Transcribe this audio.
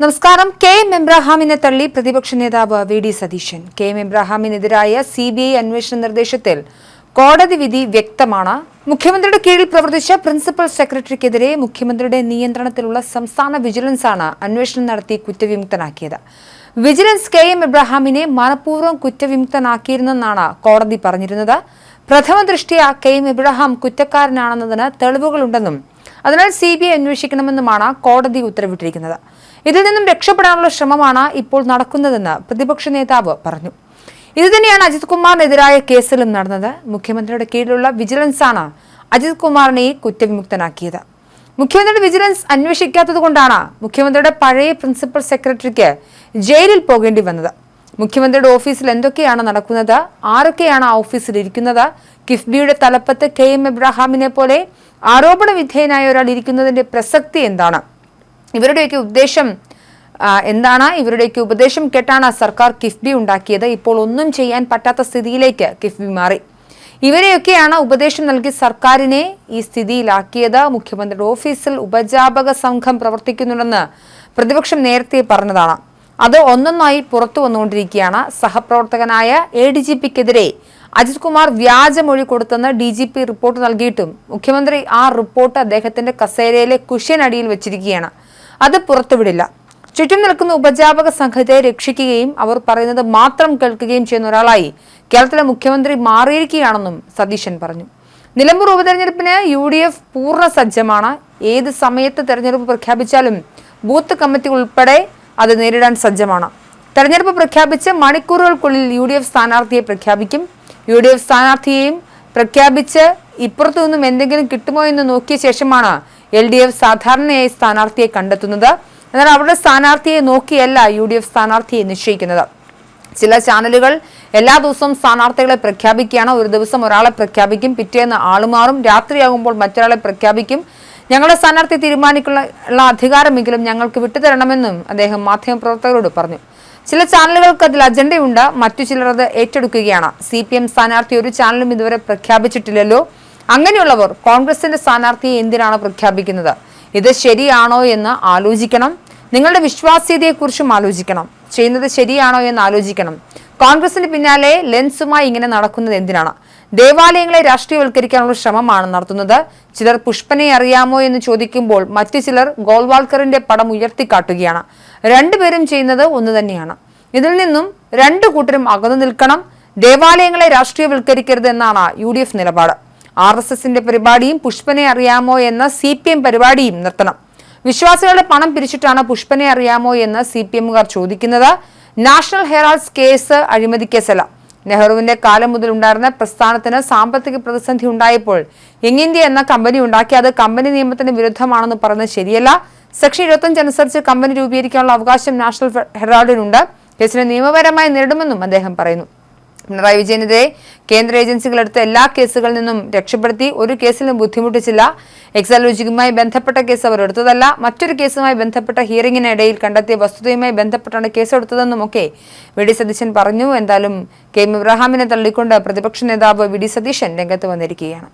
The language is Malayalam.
നമസ്കാരം. കെ എം എബ്രഹാമിനെ തള്ളി പ്രതിപക്ഷ നേതാവ് V D Satheesan. K M എബ്രഹാമിനെതിരായ C B I അന്വേഷണ നിർദ്ദേശത്തിൽ കോടതി വിധി വ്യക്തമാണ്. മുഖ്യമന്ത്രിയുടെ കീഴിൽ പ്രവർത്തിച്ച പ്രിൻസിപ്പൽ സെക്രട്ടറിക്കെതിരെ മുഖ്യമന്ത്രിയുടെ നിയന്ത്രണത്തിലുള്ള സംസ്ഥാന വിജിലൻസാണ് അന്വേഷണം നടത്തി കുറ്റവിമുക്തനാക്കിയത്. വിജിലൻസ് കെ എം എബ്രഹാമിനെ മനഃപൂർവം കുറ്റവിമുക്തനാക്കിയിരുന്നെന്നാണ് കോടതി പറഞ്ഞിരുന്നത്. പ്രഥമ ദൃഷ്ടിയ കെ എം എബ്രഹാം കുറ്റക്കാരനാണെന്നതിന് തെളിവുകളുണ്ടെന്നും അതിനാൽ സി ബി ഐ അന്വേഷിക്കണമെന്നുമാണ് കോടതി ഉത്തരവിട്ടിരിക്കുന്നത്. ഇതിൽ നിന്നും രക്ഷപ്പെടാനുള്ള ശ്രമമാണ് ഇപ്പോൾ നടക്കുന്നതെന്ന് പ്രതിപക്ഷ നേതാവ് പറഞ്ഞു. ഇതുതന്നെയാണ് അജിത് കുമാറിനെതിരായ കേസിലും നടന്നത്. മുഖ്യമന്ത്രിയുടെ കീഴിലുള്ള വിജിലൻസാണ് അജിത് കുമാറിനെ കുറ്റവിമുക്തനാക്കിയത്. മുഖ്യമന്ത്രിയുടെ വിജിലൻസ് അന്വേഷിക്കാത്തതുകൊണ്ടാണ് മുഖ്യമന്ത്രിയുടെ പഴയ പ്രിൻസിപ്പൽ സെക്രട്ടറിക്ക് ജയിലിൽ പോകേണ്ടി വന്നത്. മുഖ്യമന്ത്രിയുടെ ഓഫീസിൽ എന്തൊക്കെയാണ് നടക്കുന്നത്? ആരൊക്കെയാണ് ആ ഓഫീസിൽ ഇരിക്കുന്നത് കിഫ്ബിയുടെ തലപ്പത്ത് കെ എം എബ്രഹാമിനെ പോലെ ആരോപണ വിധേയനായ ഒരാൾ ഇരിക്കുന്നതിന്റെ പ്രസക്തി എന്താണ്? ഇവരുടെയൊക്കെ ഉദ്ദേശം എന്താണ്? ഇവരുടെയൊക്കെ ഉപദേശം കേട്ടാണ് സർക്കാർ കിഫ്ബി ഉണ്ടാക്കിയത്. ഇപ്പോൾ ഒന്നും ചെയ്യാൻ പറ്റാത്ത സ്ഥിതിയിലേക്ക് കിഫ്ബി മാറി. ഇവരെയൊക്കെയാണ് ഉപദേശം നൽകി സർക്കാരിനെ ഈ സ്ഥിതിയിലാക്കിയത്. മുഖ്യമന്ത്രിയുടെ ഓഫീസിൽ ഉപജാപക സംഘം പ്രവർത്തിക്കുന്നുണ്ടെന്ന് പ്രതിപക്ഷം നേരത്തെ പറഞ്ഞതാണ്. അത് ഒന്നൊന്നായി പുറത്തു വന്നുകൊണ്ടിരിക്കുകയാണ്. സഹപ്രവർത്തകനായ എ ഡി ജി പിക്കെതിരെ അജിത് കുമാർ വ്യാജമൊഴി കൊടുത്തെന്ന് ഡി ജി പി റിപ്പോർട്ട് നൽകിയിട്ടും മുഖ്യമന്ത്രി ആ റിപ്പോർട്ട് അദ്ദേഹത്തിന്റെ കസേരയിലെ കുഷ്യനടിയിൽ വെച്ചിരിക്കുകയാണ്. അത് പുറത്തുവിടില്ല. ചുറ്റും നിൽക്കുന്ന ഉപജാപക സംഘത്തെ രക്ഷിക്കുകയും അവർ പറയുന്നത് മാത്രം കേൾക്കുകയും ചെയ്യുന്ന ഒരാളായി കേരളത്തിലെ മുഖ്യമന്ത്രി മാറിയിരിക്കുകയാണെന്നും സതീശൻ പറഞ്ഞു. നിലമ്പൂർ ഉപതെരഞ്ഞെടുപ്പിന് യു ഡി എഫ് പൂർണ സജ്ജമാണ് ഏത് സമയത്ത് തെരഞ്ഞെടുപ്പ് പ്രഖ്യാപിച്ചാലും ബൂത്ത് കമ്മിറ്റി ഉൾപ്പെടെ അത് നേരിടാൻ സജ്ജമാണ്. തെരഞ്ഞെടുപ്പ് പ്രഖ്യാപിച്ച് മണിക്കൂറുകൾക്കുള്ളിൽ യു ഡി എഫ് സ്ഥാനാർത്ഥിയെ പ്രഖ്യാപിക്കും. യു ഡി എഫ് സ്ഥാനാർത്ഥിയെയും പ്രഖ്യാപിച്ച് ഇപ്പുറത്തു നിന്നും എന്തെങ്കിലും കിട്ടുമോ എന്ന് നോക്കിയ ശേഷമാണ് എൽ ഡി എഫ് സാധാരണയായി സ്ഥാനാർത്ഥിയെ കണ്ടെത്തുന്നത്. എന്നാൽ അവരുടെ സ്ഥാനാർത്ഥിയെ നോക്കിയല്ല യു ഡി എഫ് സ്ഥാനാർത്ഥിയെ നിശ്ചയിക്കുന്നത്. ചില ചാനലുകൾ എല്ലാ ദിവസവും സ്ഥാനാർത്ഥികളെ പ്രഖ്യാപിക്കുകയാണ്. ഒരു ദിവസം ഒരാളെ പ്രഖ്യാപിക്കും പിറ്റേന്ന് ആളുമാറും രാത്രിയാകുമ്പോൾ മറ്റൊരാളെ പ്രഖ്യാപിക്കും. ഞങ്ങളുടെ സ്ഥാനാർത്ഥി തീരുമാനിക്കാനുള്ള അധികാരമെങ്കിലും ഞങ്ങൾക്ക് വിട്ടുതരണമെന്നും അദ്ദേഹം മാധ്യമപ്രവർത്തകരോട് പറഞ്ഞു. ചില ചാനലുകൾക്ക് അതിൽ അജണ്ടയുണ്ട്. മറ്റു ചിലർ അത് ഏറ്റെടുക്കുകയാണ്. സി പി എം സ്ഥാനാർത്ഥി ഒരു ചാനലും ഇതുവരെ പ്രഖ്യാപിച്ചിട്ടില്ലല്ലോ. അങ്ങനെയുള്ളവർ കോൺഗ്രസിന്റെ സ്ഥാനാർത്ഥിയെ എന്തിനാണ് പ്രഖ്യാപിക്കുന്നത്? ഇത് ശരിയാണോ എന്ന് ആലോചിക്കണം. നിങ്ങളുടെ വിശ്വാസ്യതയെക്കുറിച്ചും ആലോചിക്കണം. ചെയ്യുന്നത് ശരിയാണോ എന്ന് ആലോചിക്കണം. കോൺഗ്രസിന് പിന്നാലെ ലെൻസുമായി ഇങ്ങനെ നടക്കുന്നത് എന്തിനാണ്? ദേവാലയങ്ങളെ രാഷ്ട്രീയവൽക്കരിക്കാനുള്ള ശ്രമമാണ് നടത്തുന്നത്. ചിലർ പുഷ്പനെ അറിയാമോ എന്ന് ചോദിക്കുമ്പോൾ മറ്റു ചിലർ ഗോൾവാൾക്കറിന്റെ പടം ഉയർത്തിക്കാട്ടുകയാണ്. രണ്ടുപേരും ചെയ്യുന്നത് ഒന്ന് തന്നെയാണ്. ഇതിൽ നിന്നും രണ്ടു കൂട്ടരും അകന്നു നിൽക്കണം. ദേവാലയങ്ങളെ രാഷ്ട്രീയവൽക്കരിക്കരുത് എന്നാണ് യു ഡി എഫ് നിലപാട്. ആർ എസ് എസിന്റെ പരിപാടിയും പുഷ്പനെ അറിയാമോ എന്ന സി പി എം പരിപാടിയും നിർത്തണം. വിശ്വാസികളുടെ പണം പിരിച്ചിട്ടാണ് പുഷ്പനെ അറിയാമോ എന്ന് സി പി എമ്മുകാർ ചോദിക്കുന്നത്. നാഷണൽ ഹെറാൾഡ്സ് കേസ് അഴിമതി കേസല്ല. നെഹ്റുവിന്റെ കാലം മുതൽ ഉണ്ടായിരുന്ന പ്രസ്ഥാനത്തിന് സാമ്പത്തിക പ്രതിസന്ധി ഉണ്ടായപ്പോൾ യങ് ഇന്ത്യ എന്ന കമ്പനി ഉണ്ടാക്കി അത് കമ്പനി നിയമത്തിന് വിരുദ്ധമാണെന്ന് പറയുന്നത് ശരിയല്ല. സെക്ഷൻ ഇരുപത്തഞ്ച് അനുസരിച്ച് കമ്പനി രൂപീകരിക്കാനുള്ള അവകാശം നാഷണൽ ഹെറാൾഡിനുണ്ട്. കേസിനെ നിയമപരമായി നേരിടുമെന്നും അദ്ദേഹം പറയുന്നു. പിണറായി വിജയനെതിരെ കേന്ദ്ര ഏജൻസികൾ എല്ലാ കേസുകളിൽ നിന്നും രക്ഷപ്പെടുത്തി ഒരു കേസിലും ബുദ്ധിമുട്ടിച്ചില്ല. എക്സാലോജിക്കുമായി ബന്ധപ്പെട്ട കേസ് അവർ എടുത്തതല്ല. മറ്റൊരു കേസുമായി ബന്ധപ്പെട്ട ഹിയറിംഗിനിടയിൽ കണ്ടെത്തിയ വസ്തുതയുമായി ബന്ധപ്പെട്ടാണ് കേസ് എടുത്തതെന്നുമൊക്കെ വി ഡി സതീശൻ പറഞ്ഞു. എന്തായാലും കെ എം ഇബ്രാഹാമിനെ തള്ളിക്കൊണ്ട് പ്രതിപക്ഷ നേതാവ് വി ഡി സതീശൻ രംഗത്ത് വന്നിരിക്കുകയാണ്.